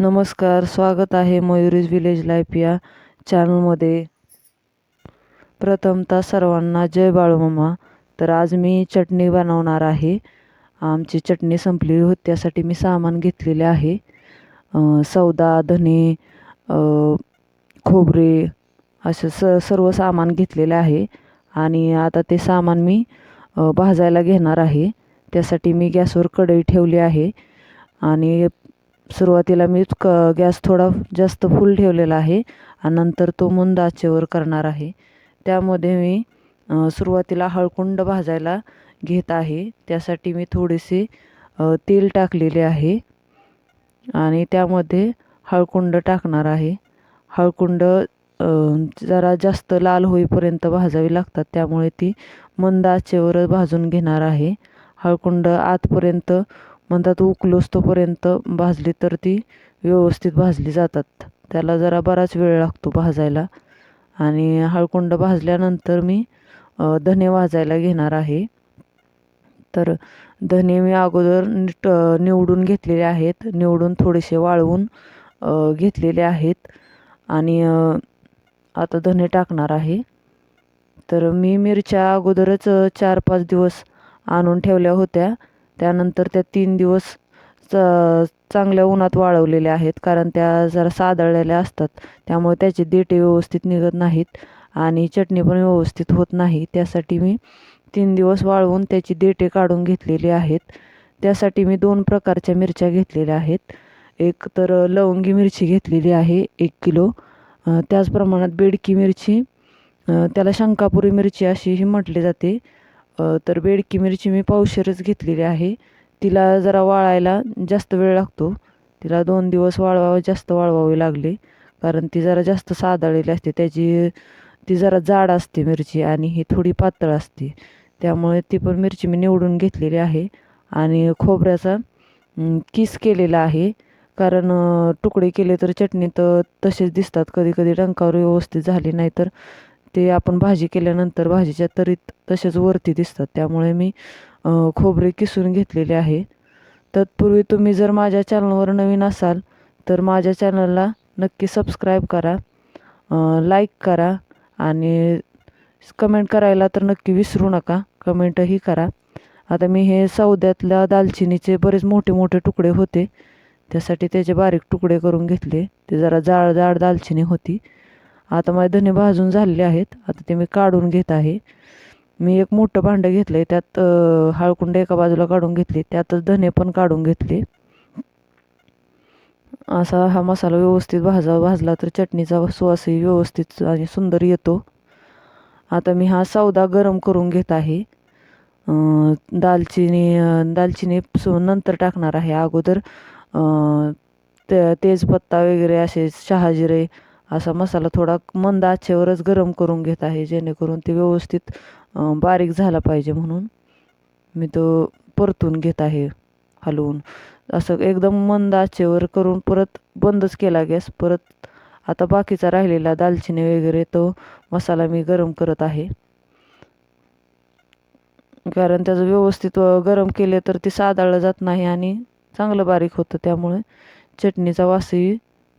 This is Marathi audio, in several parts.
नमस्कार स्वागत आहे मयुरीज विलेज लाईफ या चॅनलमध्ये. प्रथमतः सर्वांना जय बाळूमामा. तर आज मी चटणी बनवणार आहे. आमची चटणी संपली होती त्यासाठी मी सामान घेतलेले आहे. सौदा धने खोबरे असं स सर्व सामान घेतलेले आहे. आणि आता ते सामान मी भाजायला घेणार आहे. त्यासाठी मी गॅसवर कढई ठेवली आहे. आणि सुरुवातीला मी क गॅस थोडा जास्त फुल ठेवलेला आहे आणि नंतर तो मंद आचेवर करणार आहे. त्यामध्ये मी सुरुवातीला हळकुंड भाजायला घेत आहे. त्यासाठी मी थोडेसे तेल टाकलेले आहे. आणि त्यामध्ये हळकुंड टाकणार आहे. हळकुंड जरा जास्त लाल होईपर्यंत भाजावी लागतात. त्यामुळे ती मंद आचेवर भाजून घेणार आहे. हळकुंड आतपर्यंत म्हणतात उकलोस तोपर्यंत भाजली तर ती व्यवस्थित भाजली जातात. त्याला जरा बराच वेळ लागतो भाजायला. आणि हळकुंड भाजल्यानंतर मी धने भाजायला घेणार आहे. तर धने मी अगोदर नीट निवडून घेतलेले आहेत. निवडून थोडेसे वाळवून घेतलेले आहेत. आणि आता धने टाकणार आहे. तर मी मिरच्या अगोदरच चार पाच दिवस आणून ठेवल्या होत्या. त्यानंतर त्या तीन दिवस च चांगल्या उन्हात वाळवलेल्या आहेत कारण त्या जरा सादळलेल्या असतात. त्यामुळे त्याचे देठे व्यवस्थित निघत नाहीत आणि चटणी पण व्यवस्थित होत नाही. त्यासाठी मी तीन दिवस वाळवून त्याची देठे काढून घेतलेली आहेत. त्यासाठी मी दोन प्रकारच्या मिरच्या घेतलेल्या आहेत. एक तर लवंगी मिरची घेतलेली आहे एक किलो. त्याच प्रमाणात बेडकी मिरची. त्याला शंकापुरी मिरची अशीही म्हटली जाते. तर बेडकी मिरची मी पावशेरच घेतलेली आहे. तिला जरा वाळायला जास्त वेळ लागतो. तिला दोन दिवस वाळवावं जास्त वाळवावे लागले. कारण ती जरा जास्त सादळलेली असते. त्याची ती जरा जाड असते मिरची आणि ही थोडी पातळ असते. त्यामुळे ती पण मिरची मी निवडून घेतलेली आहे. आणि खोबऱ्याचा किस केलेला आहे. कारण तुकडे केले तर चटणी तर तसेच दिसतात. कधी कधी डंकावर व्यवस्थित झाली नाही तर ते आपण भाजी केल्यानंतर भाजीच्या तरीत तसेच वरती दिसतात. त्यामुळे मी खोबरे किसून घेतलेले आहे. तत्पूर्वी तुम्ही जर माझ्या चॅनलवर नवीन असाल तर माझ्या चॅनलला नक्की सबस्क्राईब करा लाईक करा आणि कमेंट करायला तर नक्की विसरू नका कमेंटही करा. आता मी हे सौद्यातल्या दालचिनीचे बरेच मोठे मोठे तुकडे होते त्यासाठी त्याचे बारीक तुकडे करून घेतले. ते जरा जाड जाड दालचिनी होती. आता माझे धने भाजून झालेले आहेत. आता ते मी काढून घेत आहे. मी एक मोठं भांडं घेतलं आहे त्यात हळकुंड एका बाजूला काढून घेतली. त्यातच धने पण काढून घेतले. असा हा मसाला व्यवस्थित भाजा भाजला तर चटणीचा सुवासही व्यवस्थित आणि सुंदर येतो. आता मी हा सौदा गरम करून घेत आहे. दालचिनी दालचिनी नंतर टाकणार आहे अगोदर. ते तेजपत्ता वगैरे असे शहाजिरे असा मसाला थोडा मंद आचेवरच गरम करून घेत आहे जेणेकरून ते व्यवस्थित बारीक झाला पाहिजे म्हणून मी तो परतून घेत आहे हलवून. असं एकदम मंद आचेवर करून परत बंदच केला गॅस परत आता बाकीचा राहिलेला दालचिनी वगैरे तो मसाला मी गरम करत आहे. कारण त्याचं व्यवस्थित गरम केले तर ते सादाळलं जात नाही आणि चांगलं बारीक होतं त्यामुळे चटणीचा वासही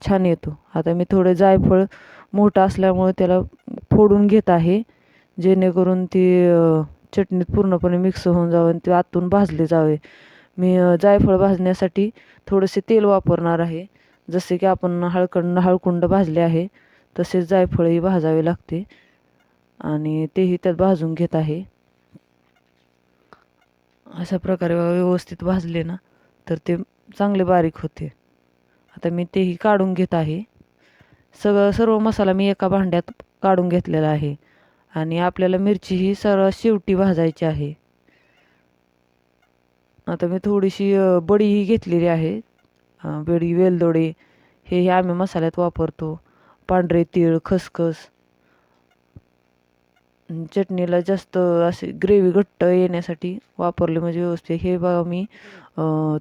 छान येतो. आता मी थोडे जायफळ मोठं असल्यामुळे त्याला फोडून घेत आहे. जेणेकरून ती चटणीत पूर्णपणे मिक्स होऊन जावं आणि ते आतून भाजले जावे. मी जायफळ भाजण्यासाठी थोडेसे तेल वापरणार आहे. जसे की आपण हळकंड हळकुंड भाजले आहे तसेच जायफळही भाजावे लागते. आणि तेही त्यात भाजून घेत आहे. अशा प्रकारे व्यवस्थित भाजले ना तर ते चांगले बारीक होते. आता मी तेही काढून घेत आहे. सगळं सर्व मसाला मी एका भांड्यात काढून घेतलेला आहे. आणि आपल्याला मिरची ही सर्व शेवटी भाजायची आहे. आता मी थोडीशी बडीही घेतलेली आहे. बडी वेलदोडे हे आम्ही मसाल्यात वापरतो. पांढरे तीळ खसखस चटणीला जास्त असे ग्रेव्ही घट्ट येण्यासाठी वापरले म्हणजे व्यवस्थित. हे बघा मी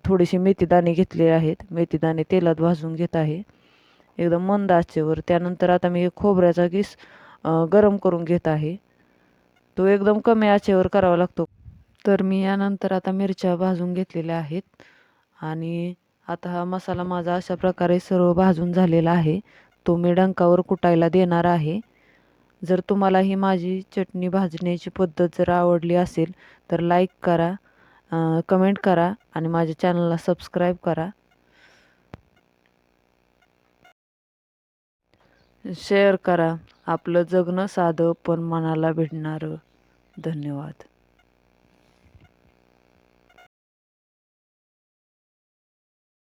थोडेसे मेथीदाणे घेतले आहेत. मेथीदाणे तेलात भाजून घेत आहे. एकदम मंद आचेवर. त्यानंतर आता मी खोबऱ्याचा किस गरम करून घेत आहे. तो एकदम कमी आचेवर करावा लागतो. तर मी यानंतर आता मिरच्या भाजून घेतलेल्या आहेत. आणि आता हा मसाला माझा अशा प्रकारे सर्व भाजून झालेला आहे. तो मी डंकावर कुटायला देणार आहे. जर तुम्हाला ही माझी चटणी भाजण्याची पद्धत जर आवडली असेल तर लाईक करा कमेंट करा आणि माझ्या चॅनलला सबस्क्राईब करा. शेअर करा. आपलं जगणं साधं पण मनाला भिडणारं धन्यवाद.